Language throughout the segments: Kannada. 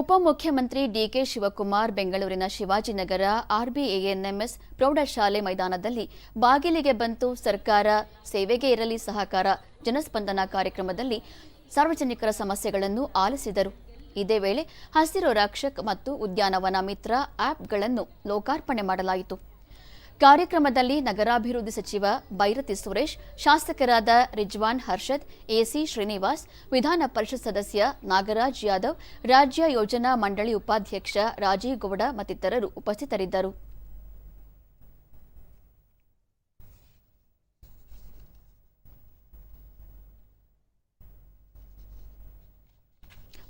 ಉಪಮುಖ್ಯಮಂತ್ರಿ ಡಿಕೆ ಶಿವಕುಮಾರ್ ಬೆಂಗಳೂರಿನ ಶಿವಾಜಿನಗರ ಆರ್ಬಿಎಎನ್ಎಂಎಸ್ ಪ್ರೌಢಶಾಲೆ ಮೈದಾನದಲ್ಲಿ ಬಾಗಿಲಿಗೆ ಬಂತು ಸರ್ಕಾರ, ಸೇವೆಗೆ ಇರಲಿ ಸಹಕಾರ, ಜನಸ್ಪಂದನ ಕಾರ್ಯಕ್ರಮದಲ್ಲಿ ಸಾರ್ವಜನಿಕರ ಸಮಸ್ಯೆಗಳನ್ನು ಆಲಿಸಿದರು. ಇದೇ ವೇಳೆ ಹಸಿರು ರಕ್ಷಕ್ ಮತ್ತು ಉದ್ಯಾನವನ ಮಿತ್ರ ಆಪ್ಗಳನ್ನು ಲೋಕಾರ್ಪಣೆ ಮಾಡಲಾಯಿತು. ಕಾರ್ಯಕ್ರಮದಲ್ಲಿ ನಗರಾಭಿವೃದ್ಧಿ ಸಚಿವ ಬೈರತಿ ಸುರೇಶ್, ಶಾಸಕರಾದ ರಿಜ್ವಾನ್ ಹರ್ಷದ್, ಎಸಿ ಶ್ರೀನಿವಾಸ್, ವಿಧಾನ ಪರಿಷತ್ ಸದಸ್ಯ ನಾಗರಾಜ್ ಯಾದವ್, ರಾಜ್ಯ ಯೋಜನಾ ಮಂಡಳಿ ಉಪಾಧ್ಯಕ್ಷ ರಾಜೀವ್ ಗೌಡ ಮತ್ತಿತರರು ಉಪಸ್ಥಿತರಿದ್ದರು.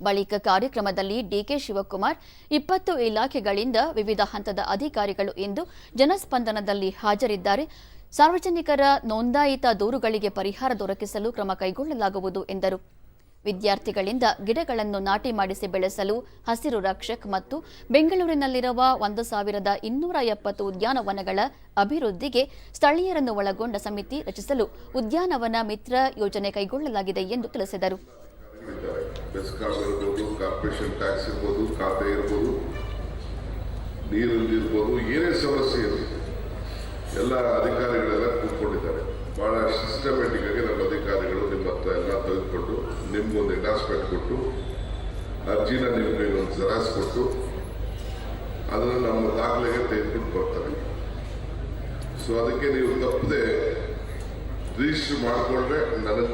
ಬಳಿಕ ಕಾರ್ಯಕ್ರಮದಲ್ಲಿ ಡಿಕೆ ಶಿವಕುಮಾರ್, ಇಪ್ಪತ್ತು ಇಲಾಖೆಗಳಿಂದ ವಿವಿಧ ಹಂತದ ಅಧಿಕಾರಿಗಳು ಇಂದು ಜನಸ್ಪಂದನದಲ್ಲಿ ಹಾಜರಿದ್ದಾರೆ. ಸಾರ್ವಜನಿಕರ ನೋಂದಾಯಿತ ದೂರುಗಳಿಗೆ ಪರಿಹಾರ ದೊರಕಿಸಲು ಕ್ರಮ ಕೈಗೊಳ್ಳಲಾಗುವುದು ಎಂದರು. ವಿದ್ಯಾರ್ಥಿಗಳಿಂದ ಗಿಡಗಳನ್ನು ನಾಟಿ ಮಾಡಿಸಿ ಬೆಳೆಸಲು ಹಸಿರು ರಕ್ಷಕ್ ಮತ್ತು ಬೆಂಗಳೂರಿನಲ್ಲಿರುವ ಒಂದು ಸಾವಿರದ ಇನ್ನೂರ ಎಪ್ಪತ್ತು ಉದ್ಯಾನವನಗಳ ಅಭಿವೃದ್ಧಿಗೆ ಸ್ಥಳೀಯರನ್ನು ಒಳಗೊಂಡ ಸಮಿತಿ ರಚಿಸಲು ಉದ್ಯಾನವನ ಮಿತ್ರ ಯೋಜನೆ ಕೈಗೊಳ್ಳಲಾಗಿದೆ ಎಂದು ತಿಳಿಸಿದರು. ಇದ್ದಾರೆ ಬೆಸ್ಕಾಂ ಇರ್ಬೋದು, ಕಾರ್ಪೊರೇಷನ್ ಟ್ಯಾಕ್ಸ್ ಇರ್ಬೋದು, ಖಾತೆ ಇರ್ಬೋದು ನೀರಲ್ಲಿ ಇರ್ಬೋದು ಏನೇ ಸಮಸ್ಯೆ ಇರಲಿ, ಎಲ್ಲ ಅಧಿಕಾರಿಗಳೆಲ್ಲ ಕೂತ್ಕೊಂಡಿದ್ದಾರೆ. ಭಾಳ ಸಿಸ್ಟಮೆಟಿಕ್ ಆಗಿ ನಮ್ಮ ಅಧಿಕಾರಿಗಳು ನಿಮ್ಮ ಹತ್ರ ಎಲ್ಲ ತೆಗೆದುಕೊಂಡು ನಿಮ್ಗೊಂದು ಅಟ್ಯಾಚ್ಮೆಂಟ್ ಕೊಟ್ಟು, ಅರ್ಜಿನ ನಿಮಗೆ ಒಂದು ಜೆರಾಕ್ಸ್ ಕೊಟ್ಟು, ಅದನ್ನು ನಮ್ಮ ದಾಖಲೆಗೆ ತೆಗೆದುಕೊಂಡು ಬರ್ತಾರೆ. ಸೊ ಅದಕ್ಕೆ ನೀವು ತಪ್ಪದೆ ರಿಜಿಸ್ಟರ್ ಮಾಡಿಕೊಂಡ್ರೆ ನನಗೆ